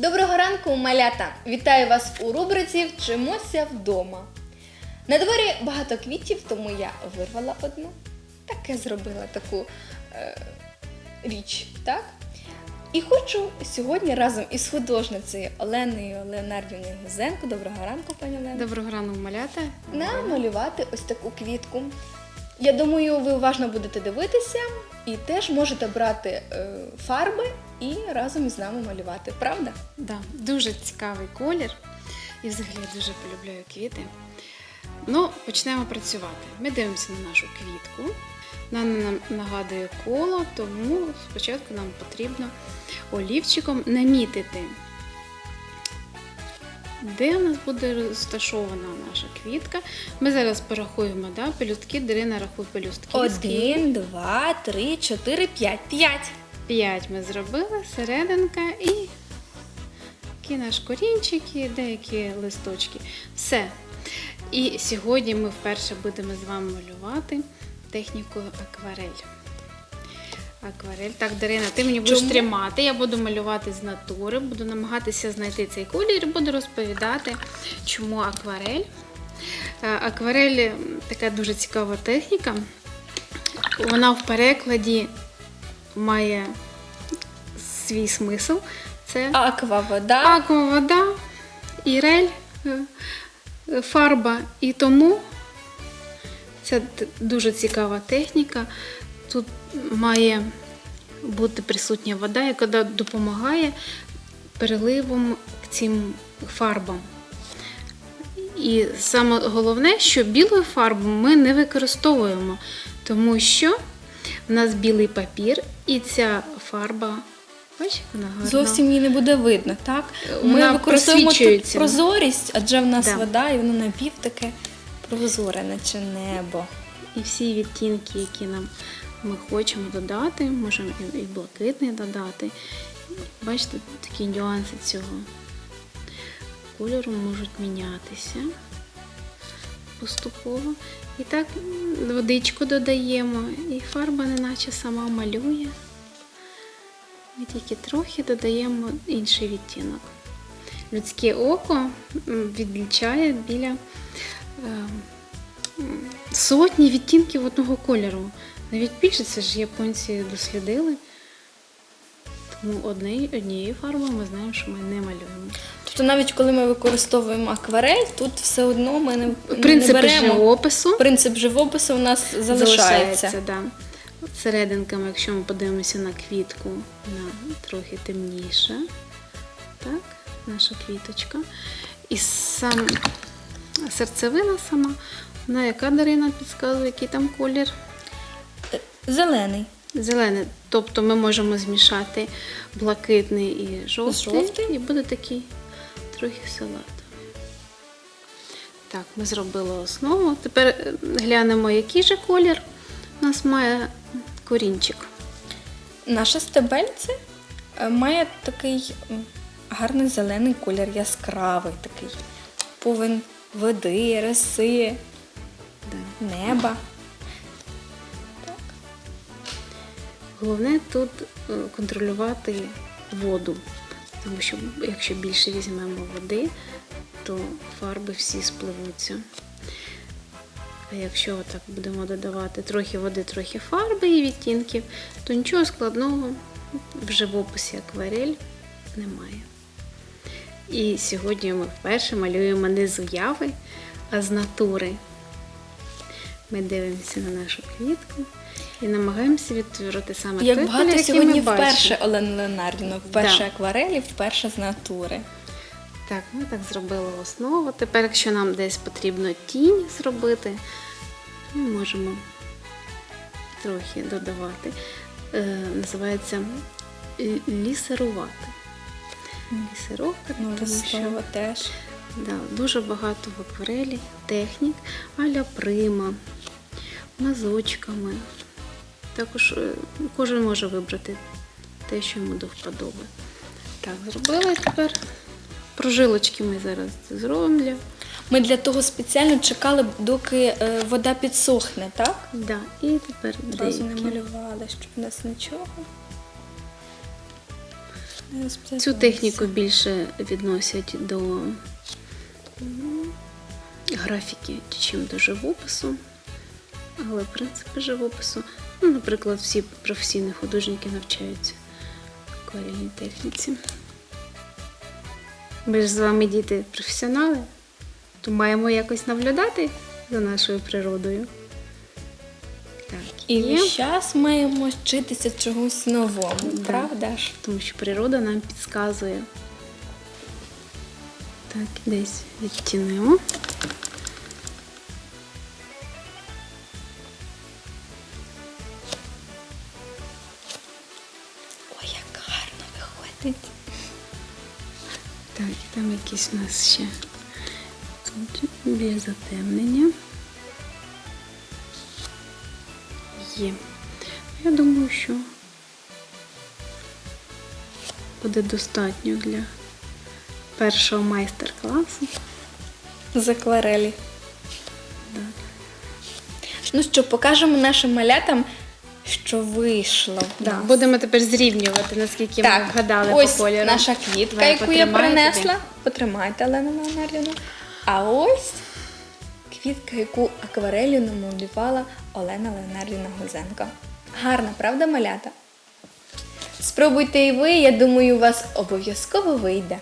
Доброго ранку, малята! Вітаю вас у рубриці Вчимося вдома. На дворі багато квітів, тому я вирвала одну. Таке зробила таку е, річ, так? І хочу сьогодні разом із художницею Оленою Леонардівною Гузенко, доброго ранку, пані Олено, Доброго ранку, малята. намалювати ось таку квітку. Я думаю, ви уважно будете дивитися і теж можете брати е, фарби і разом із нами малювати, правда? Да, дуже цікавий колір. І взагалі я дуже полюбляю квіти. Ну, почнемо працювати. Ми дивимося на нашу квітку. Нам нагадує коло, тому спочатку нам потрібно олівчиком намітити, де у нас буде розташована наша квітка. Ми зараз порахуємо да, пелюстки. Дарина рахує пелюстки. Один, два, три, чотири, п'ять. П'ять. 5 ми зробили, серединка і такі наш корінчик і деякі листочки. Все. І сьогодні ми вперше будемо з вами малювати технікою акварель. Акварель. Так, Дарина, ти мені будеш Чому? тримати. Я буду малювати з натури, буду намагатися знайти цей колір і буду розповідати, чому акварель. Е, Акварель така дуже цікава техніка. Вона в перекладі має свій смисл. Це Аква вода. аквавода, ірель, е, е, фарба. І тому це дуже цікава техніка. Має бути присутня вода, яка допомагає переливом к цим фарбам. І саме головне, що білу фарбу ми не використовуємо, тому що в нас білий папір, і ця фарба, бачиш, вона гарна. Зовсім її не буде видно, так? Ми Вона використовуємо тут прозорість, адже в нас Да. вода, і воно напів таке прозоре, наче небо. І всі відтінки, які нам ми хочемо додати, можемо і, і блакитний додати. Бачите, такі нюанси цього кольору можуть мінятися поступово. І так водичку додаємо, і фарба неначе сама малює. Ми тільки трохи додаємо інший відтінок. Людське око відлічає біля е, сотні відтінків одного кольору. Навіть більше це ж японці дослідили. Тому однією, однією фарбою ми знаємо, що ми не малюємо. Тобто навіть коли ми використовуємо акварель, тут все одно ми не, не беремо. живопису Принцип живопису у нас залишається. да. Серединками, якщо ми подивимося на квітку, вона трохи темніша. Так, наша квіточка. І сам серцевина сама, вона яка Дарина підказує, який там колір? Зелений. Зелений. Тобто ми можемо змішати блакитний і жовтий, Жовтий. і буде такий трохи салат. Так, ми зробили основу. Тепер е, глянемо, який же колір у нас має корінчик. Наше стебельце е, має такий гарний зелений колір, яскравий такий. Повен води, роси, Да. неба. Головне тут е, контролювати воду, тому що якщо більше візьмемо води, то фарби всі спливуться. А якщо так будемо додавати трохи води, трохи фарби і відтінків, то нічого складного вже в живописі акварель немає. І сьогодні ми вперше малюємо не з уяви, а з натури. Ми дивимося на нашу квітку і намагаємося відтворити саме Як той багато який сьогодні ми бачимо. вперше Олена Леонардівна, вперше Да. акварелі, вперше з натури. Так, ми так зробили основу. Тепер, якщо нам десь потрібно тінь зробити, ми можемо трохи додавати. Е, називається л- лісерувати. Лісировка, Ну, тому що слово теж. да, дуже багато в акварелі технік, аля прима, мазочками. Також е, кожен може вибрати те, що йому до вподоби. Так, зробили тепер. Прожилочки ми зараз зробимо для. Ми для того спеціально чекали, доки е, вода підсохне, так? Да. І тепер Одразу не малювали, щоб у нас нічого. Цю техніку більше відносять до графіки, чим до живопису. Але принципи живопису, ну, наприклад, всі професійні художники навчаються акварельній техніці. Ми ж з вами діти професіонали, то маємо якось наблюдати за нашою природою. Так, І весь час маємо вчитися чогось новому, Да. правда ж? тому що природа нам підказує. Так, десь відтінемо. Виходить. Так, і там якісь у нас ще тут біля затемнення. Є. Я думаю, що буде достатньо для першого майстер-класу. З акварелі. Так. Ну що, покажемо нашим малятам, що вийшло. Да, будемо тепер зрівнювати, наскільки ми вгадали ось по кольору. наша квітка, Давай, яку я принесла. тобі. Потримайте, Олена Леонардівна. А ось квітка, яку акварелью намалювала Олена Леонардівна Гузенко. Гарна, правда, малята? Спробуйте і ви, я думаю, у вас обов'язково вийде.